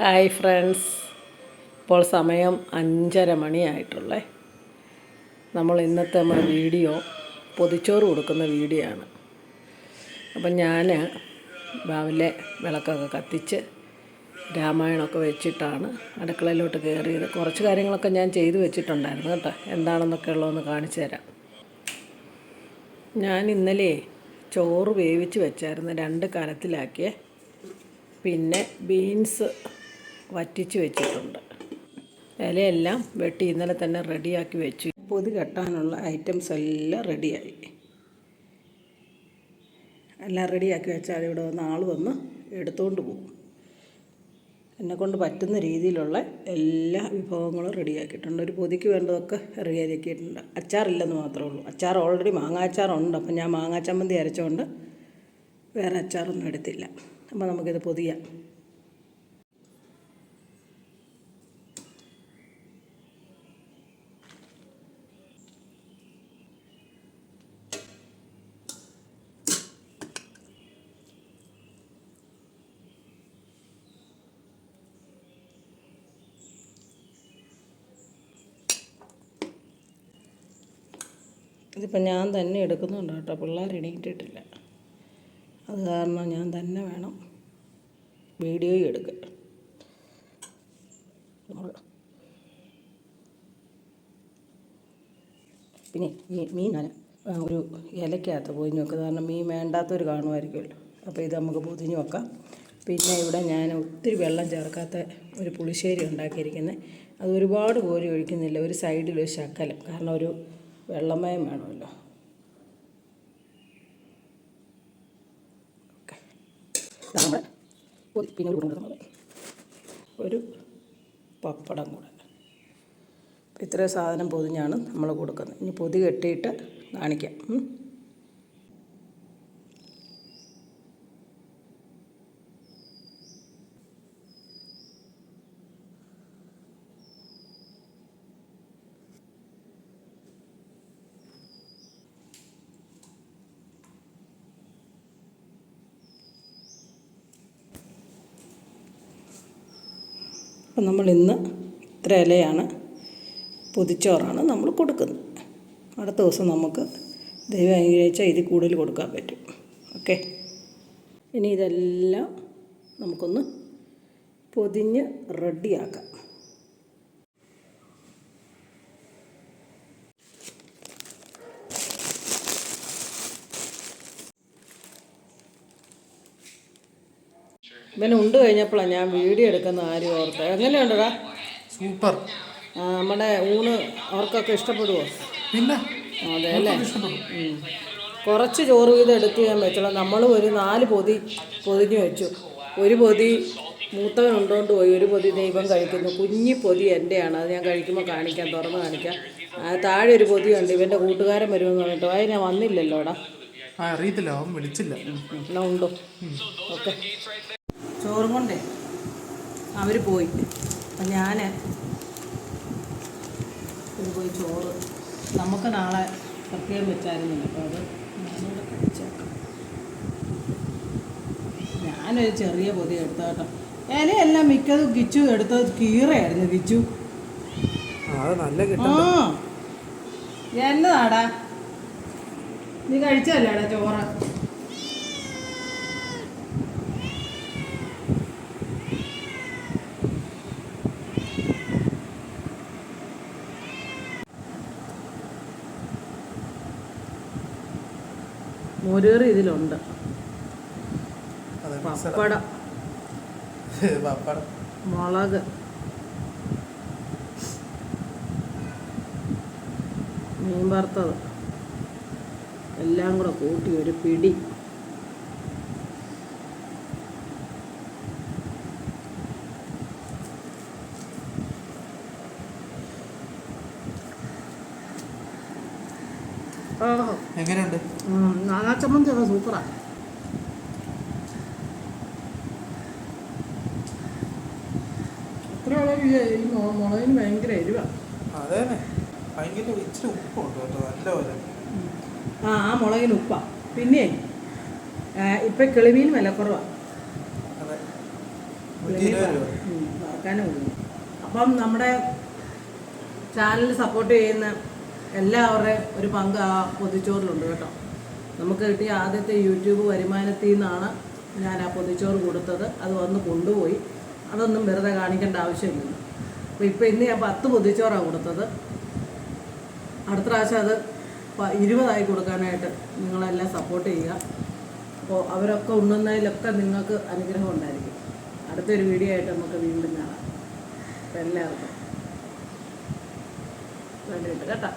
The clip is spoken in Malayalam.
Hi friends. ഇപ്പോൾ സമയം അഞ്ചര മണിയായിട്ടുള്ളേ. നമ്മൾ ഇന്നത്തെ നമ്മുടെ വീഡിയോ പൊതിച്ചോറ് കൊടുക്കുന്ന വീഡിയോ ആണ് അപ്പം ഞാൻ രാവിലെ വിളക്കൊക്കെ കത്തിച്ച് രാമായണമൊക്കെ വെച്ചിട്ടാണ് അടുക്കളയിലോട്ട് കയറിയത്. കുറച്ച് കാര്യങ്ങളൊക്കെ ഞാൻ ചെയ്തു വെച്ചിട്ടുണ്ടായിരുന്നു കേട്ടോ. എന്താണെന്നൊക്കെ ഉള്ളതെന്ന് കാണിച്ചു തരാം. ഞാൻ ഇന്നലെ ചോറ് വേവിച്ച് വെച്ചായിരുന്നു. രണ്ട് കലത്തിലാക്കിയേ. പിന്നെ ബീൻസ് വറ്റിച്ച് വെച്ചിട്ടുണ്ട്. ഇലയെല്ലാം വെട്ടി ഇന്നലെ തന്നെ റെഡിയാക്കി വെച്ചു. പൊതി കെട്ടാനുള്ള ഐറ്റംസ് എല്ലാം റെഡിയായി. എല്ലാം റെഡിയാക്കി വെച്ചാൽ ഇവിടെ വന്ന് ആൾ വന്ന് എടുത്തുകൊണ്ട് പോകും. എന്നെക്കൊണ്ട് പറ്റുന്ന രീതിയിലുള്ള എല്ലാ വിഭവങ്ങളും റെഡിയാക്കിയിട്ടുണ്ട്. ഒരു പൊതിക്ക് വേണ്ടതൊക്കെ റെഡിയാക്കിയിട്ടുണ്ട്. അച്ചാറില്ലെന്ന് മാത്രമേ ഉള്ളൂ. അച്ചാർ ഓൾറെഡി മാങ്ങാച്ചാറുണ്ട് അപ്പം ഞാൻ മാങ്ങാച്ചമ്മന്തി അരച്ചുകൊണ്ട് വേറെ അച്ചാറൊന്നും എടുത്തില്ല. അപ്പോൾ നമുക്കിത് പൊതിയാം. ഇതിപ്പോൾ ഞാൻ തന്നെ എടുക്കുന്നുണ്ട് കേട്ടോ. പിള്ളേർ എണീറ്റിട്ടില്ല. അത് കാരണം ഞാൻ തന്നെ വേണം വീഡിയോ എടുക്കാൻ. പിന്നെ മീൻ ഒരു ഇലക്കകത്ത് പൊതിഞ്ഞ് വെക്കുക കാരണം മീൻ വേണ്ടാത്തൊരു കാണുമായിരിക്കുമല്ലോ. അപ്പോൾ ഇത് നമുക്ക് പൊതിഞ്ഞ് വെക്കാം. പിന്നെ ഇവിടെ ഞാൻ ഒത്തിരി വെള്ളം ചേർക്കാത്ത ഒരു പുളിശ്ശേരി ഉണ്ടാക്കിയിരിക്കുന്നത് അത് ഒരുപാട് കോരി ഒഴിക്കുന്നില്ല. ഒരു സൈഡിൽ ഒരു ശക്കലം കാരണം ഒരു വെള്ളമയം വേണമല്ലോ. ഒരു പപ്പടം കൂടെ. ഇത്രയും സാധനം പൊതിഞ്ഞാണ് നമ്മൾ കൊടുക്കുന്നത്. ഇനി പൊതി കെട്ടിയിട്ട് കാണിക്കാം. അപ്പം നമ്മൾ ഇന്ന് ഇത്ര ഇലയാണ് പൊതിച്ചോറാണ് നമ്മൾ കൊടുക്കുന്നത്. അടുത്ത ദിവസം നമുക്ക് ദൈവം അനുഗ്രഹിച്ചാൽ ഇതിൽ കൂടുതൽ കൊടുക്കാൻ പറ്റും. ഓക്കെ? ഇനി ഇതെല്ലാം നമുക്കൊന്ന് പൊതിഞ്ഞ് റെഡിയാക്കാം. ഇവൻ ഉണ്ട് കഴിഞ്ഞപ്പോഴാണ് ഞാൻ വീഡിയോ എടുക്കുന്ന ആരും ഓർത്ത്. എങ്ങനെയുണ്ടടാ സൂപ്പർ. നമ്മുടെ ഊണ് അവർക്കൊക്കെ ഇഷ്ടപ്പെടുമോ പിന്നെ? അതെ അല്ലേ? കുറച്ച് ചോറ് വീതം എടുത്ത് ഞാൻ വെച്ചോളാം. നമ്മൾ ഒരു നാല് പൊതി പൊതിഞ്ഞ് വെച്ചു. ഒരു പൊതി മൂത്തവൻ ഉണ്ടോണ്ട് പോയി ഒരു പൊതി ദൈവം കഴിക്കുന്നു. കുഞ്ഞി പൊതി എന്റെയാണ് അത് ഞാൻ കഴിക്കുമ്പോൾ കാണിക്കാം തുറന്ന് കാണിക്കാം. താഴെ ഒരു പൊതി ഉണ്ട്. ഇവന്റെ കൂട്ടുകാരൻ വരുമെന്ന് പറഞ്ഞിട്ട്. അത് ഞാൻ വന്നില്ലല്ലോടാ. അറിയത്തില്ല. അവൻ വിളിച്ചില്ല. എന്നാ ഉണ്ടോ? ഓക്കെ. ചോറും കൊണ്ടേ അവർ പോയി. അപ്പം ഞാൻ ഇത് പോയി ചോറ്. നമുക്ക് നാളെ പ്രത്യേകം വെച്ചായിരുന്നില്ല. അപ്പോൾ അത് ഞാനിവിടെ കഴിച്ചേക്കാം. ഞാനൊരു ചെറിയ പൊതി എടുത്ത കേട്ടോ ഇലയെല്ലാം മിക്കതും കിച്ചു എടുത്തത് കീറയായിരുന്നു. കിച്ചു ആ എന്നതാടാ? നീ കഴിച്ചല്ലേടാ ചോറ്? മോരേറി ഇതിലുണ്ട്. പപ്പടം. മുളക്. മീൻ വറുത്തത്. എല്ലാം കൂടെ കൂട്ടി ഒരു പിടി. എങ്ങനെയുണ്ട്? നാനാ ചമ്മന്തി ഒക്കെ സൂപ്പറാ. എത്ര അളവ് ഈ മു- മുളകിന് ഭയങ്കര എരിവാണ് അതെ ഭയങ്കര ഇച്ചിരി ഉപ്പുണ്ട് കേട്ടോ നല്ല ആ ആ മുളകിന് ഉപ്പാ. പിന്നെ ഇപ്പൊ കിളിമീൻ വില കുറവാണ് അതെ. നൂറ്റി ഇരുപത് രൂപ ഉം, വറക്കാനേ അപ്പം നമ്മുടെ ചാനൽ സപ്പോർട്ട് ചെയ്യുന്ന എല്ലാവരുടെയും ഒരു പങ്ക് ആ പൊതിച്ചോറിലുണ്ട് കേട്ടോ. നമുക്ക് കിട്ടിയ ആദ്യത്തെ യൂട്യൂബ് വരുമാനത്തിൽ നിന്നാണ് ഞാൻ ആ പൊതിച്ചോറ് കൊടുത്തത്. അത് വന്ന് കൊണ്ടുപോയി. അതൊന്നും വെറുതെ കാണിക്കേണ്ട ആവശ്യമില്ല. അപ്പോൾ ഇപ്പോൾ ഇന്ന് ഞാൻ പത്ത് പൊതിച്ചോറാണ് കൊടുത്തത്. അടുത്ത പ്രാവശ്യം അത് ഇരുപതായി കൊടുക്കാനായിട്ട് നിങ്ങളെല്ലാം സപ്പോർട്ട് ചെയ്യുക. അപ്പോൾ അവരൊക്കെ ഉണ്ണുന്നതിലൊക്കെ നിങ്ങൾക്ക് അനുഗ്രഹം ഉണ്ടായിരിക്കും. അടുത്തൊരു വീഡിയോ ആയിട്ട് നമുക്ക് വീണ്ടും കാണാം. അപ്പോൾ എല്ലാവർക്കും വേണ്ടിയിട്ട് കേട്ടോ.